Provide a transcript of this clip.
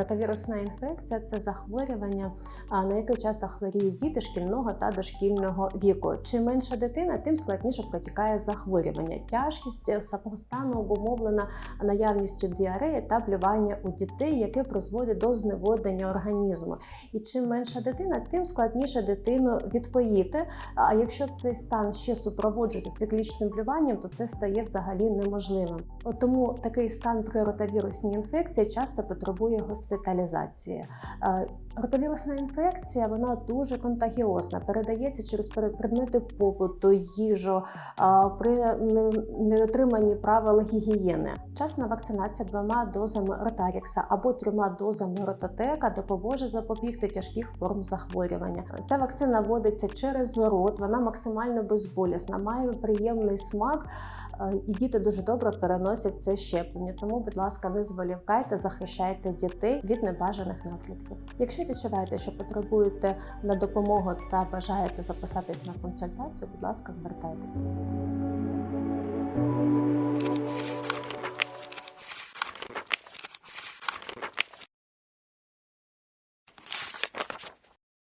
Ротавірусна інфекція це захворювання, на яке часто хворіють діти шкільного та дошкільного віку. Чим менша дитина, тим складніше протікає захворювання. Тяжкість самого стану обумовлена наявністю діареї та блювання у дітей, яке призводить до зневоднення організму. І чим менша дитина, тим складніше дитину відпоїти. А якщо цей стан ще супроводжується циклічним блюванням, то це стає взагалі неможливим. Тому такий стан при ротавірусній інфекції часто потребує госпіталізації. Е, Ротавірусна інфекція вона дуже контагіозна, передається через предмети побуту, їжу при недотриманні правил гігієни. Вчасна вакцинація двома дозами ротарікса або трьома дозами рототека допоможе запобігти тяжких форм захворювання. Ця вакцина вводиться через рот, вона максимально безболісна, має приємний смак, е, і діти дуже добре переносять це щеплення. Тому, будь ласка, не зволікайте, захищайте від небажаних наслідків. Якщо відчуваєте, що потребуєте на допомогу та бажаєте записатись на консультацію, будь ласка, звертайтеся.